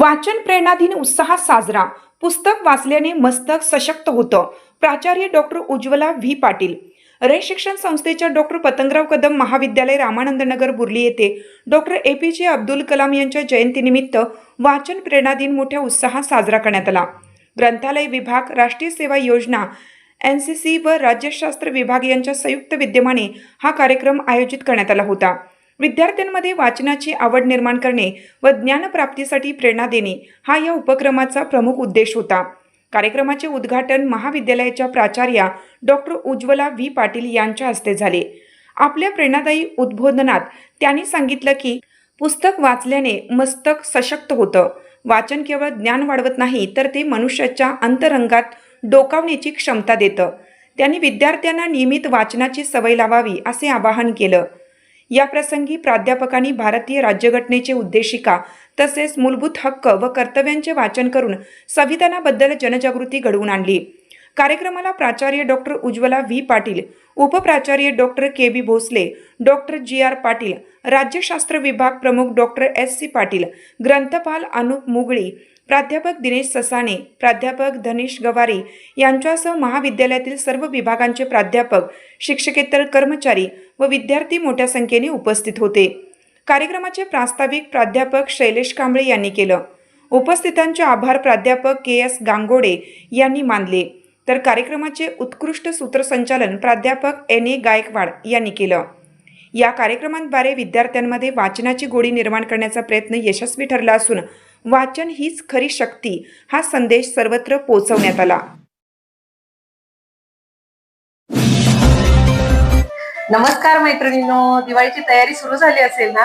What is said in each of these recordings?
वाचन प्रेरणाधीन उत्साह साजरा. पुस्तक वाचल्याने मस्तक सशक्त होतं. प्राचार्य डॉक्टर उज्ज्वला व्ही. पाटील. रय शिक्षण संस्थेच्या डॉक्टर पतंगराव कदम महाविद्यालय रामानंद नगर बुर्ली येथे डॉक्टर ए. पी. जे. अब्दुल कलाम यांच्या जयंतीनिमित्त वाचन प्रेरणा दिन मोठ्या उत्साहात साजरा करण्यात आला. ग्रंथालय विभाग राष्ट्रीय सेवा योजना एन सी सी व राज्यशास्त्र विभाग यांच्या संयुक्त विद्यमाने हा कार्यक्रम आयोजित करण्यात आला होता. विद्यार्थ्यांमध्ये वाचनाची आवड निर्माण करणे व ज्ञानप्राप्तीसाठी प्रेरणा देणे हा या उपक्रमाचा प्रमुख उद्देश होता. कार्यक्रमाचे उद्घाटन महाविद्यालयाच्या प्राचार्या डॉक्टर उज्ज्वला व्ही. पाटील यांच्या हस्ते झाले. आपल्या प्रेरणादायी उद्बोधनात त्यांनी सांगितलं की पुस्तक वाचल्याने मस्तक सशक्त होतं. वाचन केवळ ज्ञान वाढवत नाही तर ते मनुष्याच्या अंतरंगात डोकावण्याची क्षमता देतं. त्यांनी विद्यार्थ्यांना नियमित वाचनाची सवय लावावी असे आवाहन केलं. या प्रसंगी प्राध्यापकांनी भारतीय राज्यघटनेचे उद्देशिका तसेच मूलभूत हक्क व कर्तव्यांचे वाचन करून संविधानाबद्दल जनजागृती घडवून आणली. कार्यक्रमाला प्राचार्य doctor Ujjwala V. Patil उपप्राचार्य doctor K. B. Bhosale doctor G. R. Patil राज्यशास्त्र विभाग प्रमुख डॉक्टर एस. सी. पाटील ग्रंथपाल अनुप मुगळी प्राध्यापक दिनेश ससाणे प्राध्यापक धनेश गवारी यांच्यासह महाविद्यालयातील सर्व विभागांचे प्राध्यापक शिक्षकेतर कर्मचारी व विद्यार्थी मोठ्या संख्येने उपस्थित होते. कार्यक्रमाचे प्रास्ताविक प्राध्यापक शैलेश कांबळे यांनी केलं. उपस्थितांचे आभार प्राध्यापक के एस गांगोडे यांनी मानले. तर कार्यक्रमाचे उत्कृष्ट सूत्रसंचालन प्राध्यापक एन ए गायकवाड यांनी केलं. या कार्यक्रमांद्वारे विद्यार्थ्यांमध्ये वाचनाची गोडी निर्माण करण्याचा प्रयत्न यशस्वी ठरला असून वाचन हीच खरी शक्ती हा संदेश सर्वत्र पोहोचवण्यात आला. नमस्कार मैत्रिणींनो दिवाळीची तयारी सुरू झाली असेल ना?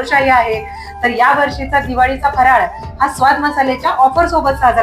बालुशाही आहे. तर या वर्षीचा दिवाळीचा फराळ हा स्वाद मसाल्याच्या ऑफर सोबत साजरा